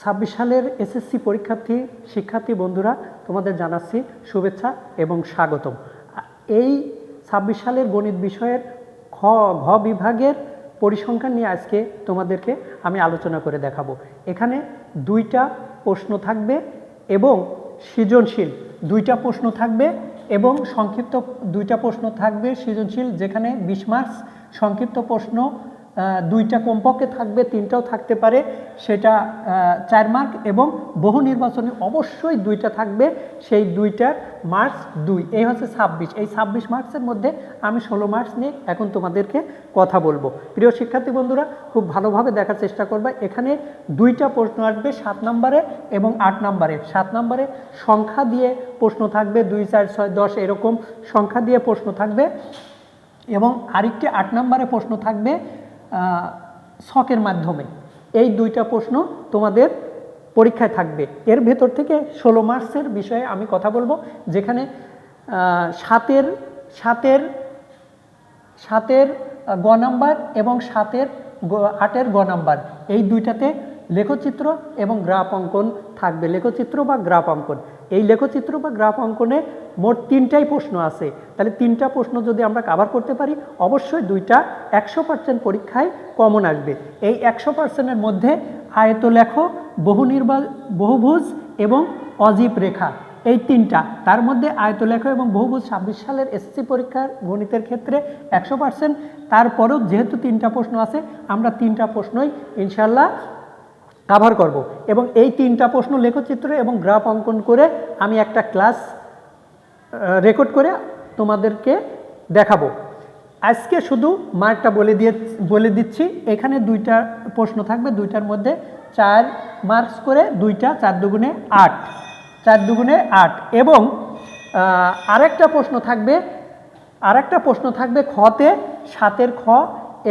ছাব্বিশ সালের এসএসসি পরীক্ষার্থী শিক্ষার্থী বন্ধুরা, তোমাদের জানাচ্ছি শুভেচ্ছা এবং স্বাগতম। এই ছাব্বিশ সালের গণিত বিষয়ের খ, ঘ বিভাগের পরিসংখ্যান নিয়ে আজকে তোমাদেরকে আমি আলোচনা করে দেখাবো। এখানে দুইটা প্রশ্ন থাকবে এবং সৃজনশীল দুইটা প্রশ্ন থাকবে এবং সংক্ষিপ্ত দুইটা প্রশ্ন থাকবে সৃজনশীল, যেখানে বিশ মার্কস সংক্ষিপ্ত প্রশ্ন দুইটা কমপক্ষে থাকবে, তিনটাও থাকতে পারে। সেটা চার মার্ক এবং বহু নির্বাচনে অবশ্যই দুইটা থাকবে। সেই দুইটার মার্কস দুই। এই হচ্ছে ছাব্বিশ। এই ছাব্বিশ মার্কসের মধ্যে আমি ষোলো মার্কস নিয়ে এখন তোমাদেরকে কথা বলব। প্রিয় শিক্ষার্থী বন্ধুরা, খুব ভালোভাবে দেখার চেষ্টা করবে। এখানে দুইটা প্রশ্ন আসবে সাত নম্বরে এবং আট নম্বরে। সাত নম্বরে সংখ্যা দিয়ে প্রশ্ন থাকবে, দুই, চার, ছয়, দশ, এরকম সংখ্যা দিয়ে প্রশ্ন থাকবে। এবং আরেকটি আট নম্বরে প্রশ্ন থাকবে ছকের মাধ্যমে। এই দুইটা প্রশ্ন তোমাদের পরীক্ষায় থাকবে। এর ভেতর থেকে ষোলো মার্কসের বিষয়ে আমি কথা বলব, যেখানে সাতের সাতের সাতের গ নাম্বার এবং সাতের আটের গ নাম্বার। এই দুইটাতে লেখচিত্র এবং গ্রাফ অঙ্কন থাকবে। লেখচিত্র বা গ্রাফ অঙ্কন। এই লেখচিত্র বা গ্রাফ অঙ্কনে মোট তিনটাই প্রশ্ন আছে। তাহলে তিনটা প্রশ্ন যদি আমরা কাভার করতে পারি, অবশ্যই দুইটা একশো পার্সেন্ট পরীক্ষায় কমন আসবে। এই একশো পার্সেন্টের মধ্যে আয়ত লেখ বহু নির্বা বহুভুজ এবং অজীব রেখা, এই তিনটা। তার মধ্যে আয়তলেখ এবং বহুভুজ ছাব্বিশ সালের এসএসসি পরীক্ষার গণিতের ক্ষেত্রে একশো পার্সেন্ট তারপরেও যেহেতু তিনটা প্রশ্ন আছে, আমরা তিনটা প্রশ্নই ইনশাল্লাহ কাভার করব। এবং এই তিনটা প্রশ্ন লেখচিত্র এবং গ্রাফ অঙ্কন করে আমি একটা ক্লাস রেকর্ড করে তোমাদেরকে দেখাবো। আজকে শুধু মার্কটা বলে দিয়ে, বলে দিচ্ছি। এখানে দুইটা প্রশ্ন থাকবে, দুইটার মধ্যে চার মার্কস করে দুইটা, চার দুগুণে আট, চার দুগুণে আট। এবং আরেকটা প্রশ্ন থাকবে, আরেকটা প্রশ্ন থাকবে খতে, সাতের খ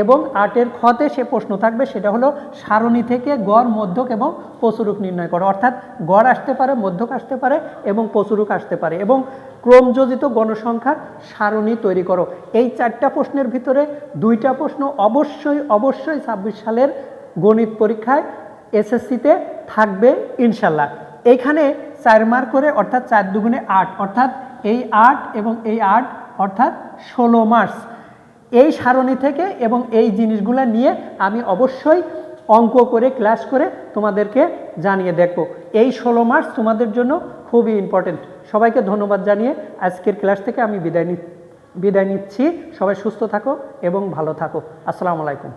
এবং আটের খতে সে প্রশ্ন থাকবে, সেটা হলো সারণী থেকে গড়, মধ্যক এবং প্রচুরক নির্ণয় করো। অর্থাৎ গড় আসতে পারে, মধ্যক আসতে পারে এবং প্রচুরক আসতে পারে এবং ক্রমযোজিত গণসংখ্যার সারণী তৈরি করো। এই চারটা প্রশ্নের ভিতরে দুইটা প্রশ্ন অবশ্যই অবশ্যই ছাব্বিশ সালের গণিত পরীক্ষায় এসএসসিতে থাকবে ইনশাল্লাহ এইখানে চার মার্ক করে, অর্থাৎ চার দুগুণে আট, অর্থাৎ এই আট এবং এই আট, অর্থাৎ ষোলো মার্কস। এই সারণী থেকে এবং এই জিনিসগুলো নিয়ে আমি অবশ্যই অঙ্ক করে, ক্লাস করে তোমাদেরকে জানিয়ে দেখব। এই ষোলো মার্চ তোমাদের জন্য খুবই ইম্পর্টেন্ট সবাইকে ধন্যবাদ জানিয়ে আজকের ক্লাস থেকে আমি বিদায় নি বিদায় নিচ্ছি। সবাই সুস্থ থাকো এবং ভালো থাকো। আসসালামু আলাইকুম।